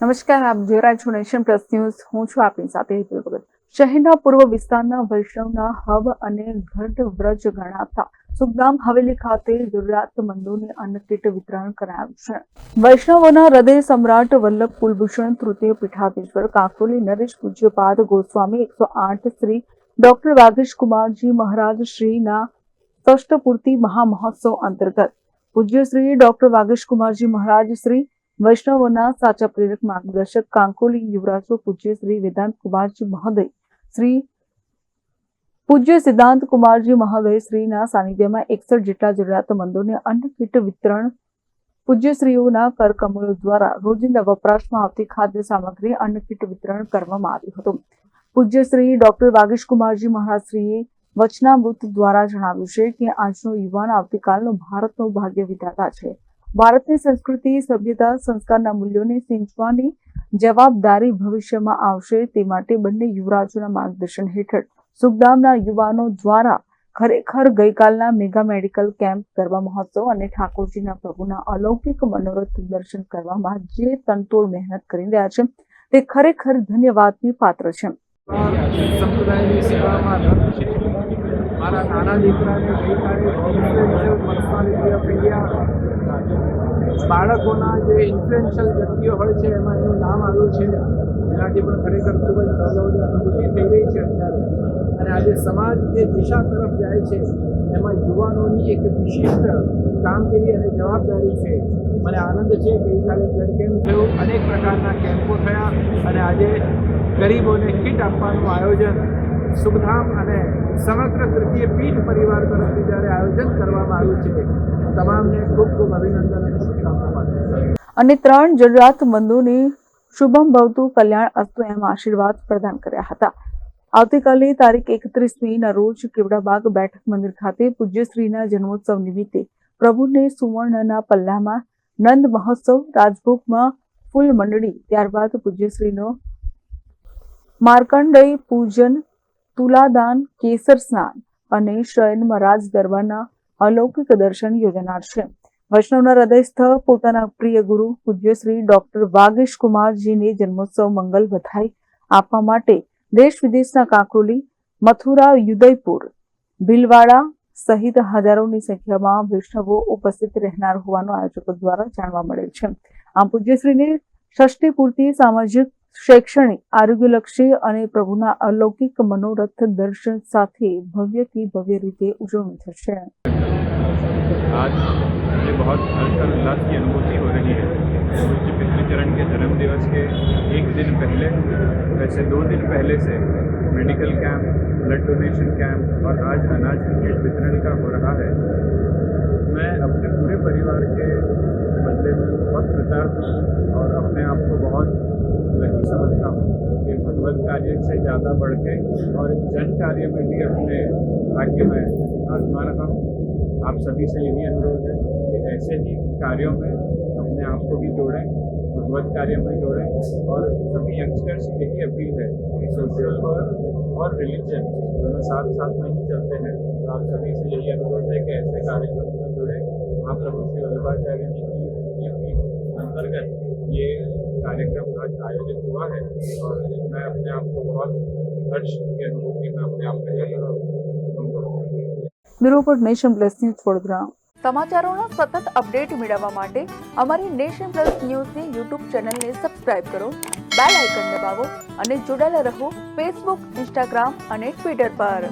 નમસ્કાર, આપ જોઈ રહ્યા પ્લસ ન્યૂઝ. હું છું આપની સાથે હેતુલ ભગત. શહેરના પૂર્વ વિસ્તારના વૈષ્ણવના હબ અને ગઢ વ્રજ ગણાતા સુખધામ હવેલી ખાતે જરૂરિયાતમંદોને અન્ન વિતરણ કરાયું છે. વૈષ્ણવોના હૃદય સમ્રાટ વલ્લભ કુલભૂષણ તૃતીય પીઠાધીશ્વર કાકોલી નરેશ પૂજ્યપાદ ગોસ્વામી એકસો આઠ શ્રી ડોક્ટર વાગેશ કુમારજી મહારાજ શ્રીના ષષ્ઠપૂર્તિ મહામહોત્સવ અંતર્ગત પૂજ્ય શ્રી ડોક્ટર વાગેશ કુમારજી મહારાજ શ્રી વૈષ્ણવોના સાચા પ્રેરક માર્ગદર્શક કાંકોલી યુવરાજો પૂજ્ય શ્રી વેદાંત કુમારજી મહોદય શ્રી પૂજ્ય સિદ્ધાંત કુમારજી મહોદય શ્રીના સાનિધ્યમાં એકસઠ જેટલા જરૂરિયાતમંદોને અન્નકીટ વિતરણ પૂજ્યશ્રીઓના કરકમળો દ્વારા રોજિંદા વપરાશમાં આવતી ખાદ્ય સામગ્રી અન્નકીટ વિતરણ કરવામાં આવ્યું હતું પૂજ્યશ્રી ડોક્ટર વાગેશ કુમારજી મહારાજશ્રીએ વચનામૃત દ્વારા જણાવ્યું છે કે આજનો યુવાન આવતીકાલનો ભારતનો ભાગ્ય વિધાતા છે ભારતની સંસ્કૃતિ, સભ્યતા, સંસ્કારના મૂલ્યોને સિંચવાની જવાબદારી ભવિષ્યમાં આવશે તે માટે બંને યુવરાજોના માર્ગદર્શન હેઠળ. સુખદામના યુવાનો દ્વારા ખરેખર ગઈકાલના મેગા મેડિકલ કેમ્પ ગરબા મહોત્સવ અને ઠાકોરજીના પ્રભુના અલૌકિક મનોરથ દર્શન કરવામાં જે તનતોડ મહેનત કરી રહ્યા છે, તે ખરેખર ધન્યવાદની પાત્ર છે. સંપ્રદાયની સેવામાં મારા નાના દીકરાને ગઈકાલે ઇન્ફ્લુએન્શિયલ પર્સનાલિટી ઓફ ઇન્ડિયા બાળકોના જે ઇન્ફ્લુએન્શિયલ વ્યક્તિઓ હોય છે, એમાં એનું નામ આવ્યું છે. એનાથી પણ ખરેખર ખૂબ જ સૌરવની અનુભૂતિ થઈ રહી છે અત્યારે. અને આજે સમાજ જે દિશા તરફ જાય છે, એમાં યુવાનોની એક વિશિષ્ટ કામગીરી અને જવાબદારી છે. મને આનંદ છે, ગઈકાલે બ્લડ કેમ્પ થયો, અનેક પ્રકારના કેમ્પો થયા અને આજે ગરીબોને કીટ આપવાનું આયોજન સુખધામ અને સમગ્ર તૃતીય પીઠ પરિવાર તરફથી જ્યારે આયોજન કરવામાં આવ્યું છે, તમામને ખૂબ ખૂબ અભિનંદન અને શુભકામના અને ત્રણ જરૂરિયાતમંદોને શુભમ ભવતું કલ્યાણ અસ્તુ એમ આશીર્વાદ પ્રદાન કર્યા હતા. આવતીકાલે તારીખ એકત્રીસમીના રોજ કેવડાબાગ બેઠક મંદિર ખાતે પૂજ્યશ્રીના જન્મોત્સવ નિમિત્તે પ્રભુને સુવર્ણના પલ્લામાં નંદ મહોત્સવ, રાજભોગમાં ફૂલ મંડળી, ત્યારબાદ પૂજ્યશ્રીનો માર્કંડેય પૂજન તુલાદાન, કેસર સ્નાન અને શયન રાજ દરબારના અલૌકિક દર્શન યોજાનાર છે. વૈષ્ણવના હૃદયસ્થ પોતાના પ્રિય ગુરુ પૂજ્ય શ્રી ડોક્ટર વાગેશ કુમારજીને જન્મોત્સવ મંગલ વધાઈ આપવા માટે દેશ વિદેશના કાંકરોલી, મથુરા યુદયપુર ભીલવાડા સહિત હજારોની સંખ્યામાં વૈષ્ણવો ઉપસ્થિત રહેનાર હોવાનું આયોજકો દ્વારા જાણવા મળેલ છે. આમ પૂજ્યશ્રીને ષષ્ઠી પૂર્તિ સામાજિક શૈક્ષણિક આરોગ્યલક્ષી અને પ્રભુના અલૌકિક મનોરથ દર્શન સાથે ભવ્યથી ભવ્ય રીતે ઉજવણી થશે आज मुझे बहुत हर्षोल्लास की अनुभूति हो रही है पूज्य पितृचरण के जन्म दिवस के एक दिन पहले वैसे दो दिन पहले से medical camp blood donation camp और आज अनाज किट वितरण का हो रहा है मैं अपने पूरे परिवार के बदले में बहुत कृतार्थ हूँ और अपने आप को बहुत कार्य से ज़्यादा बढ़ के और जन कार्य में भी अपने भाग्य में आजमा रहा हूँ। आप सभी से यही अनुरोध है कि ऐसे ही कार्यों में अपने आप को भी जोड़ें, भगवत कार्य में जोड़ें और सभी यंगस्टर्स यही अपील है कि सोशल वर्क और रिलीजन दोनों साथ साथ में ही चलते हैं। आप सभी से यही अनुरोध है कि ऐसे कार्यक्रमों में जुड़ें। महाप्रभु श्री वल्लभाचार्य जी की अंतर्गत ये कार्यक्रम आज आयोजित हुआ है और मैं अपने आप को बहुत हर्ष की अनुभूति में अपने आप में कर रहा हूँ bureau report nation plus news Vadodara સમાચારોના સતત અપડેટ મેળવવા માટે અમારી નેશન પ્લસ ન્યૂઝની યુટ્યુબ ચેનલને સબસ્ક્રાઇબ કરો બેલ આઇકન દબાવો અને જોડાયેલા રહો ફેસબુક ઇન્સ્ટાગ્રામ અને ટ્વિટર પર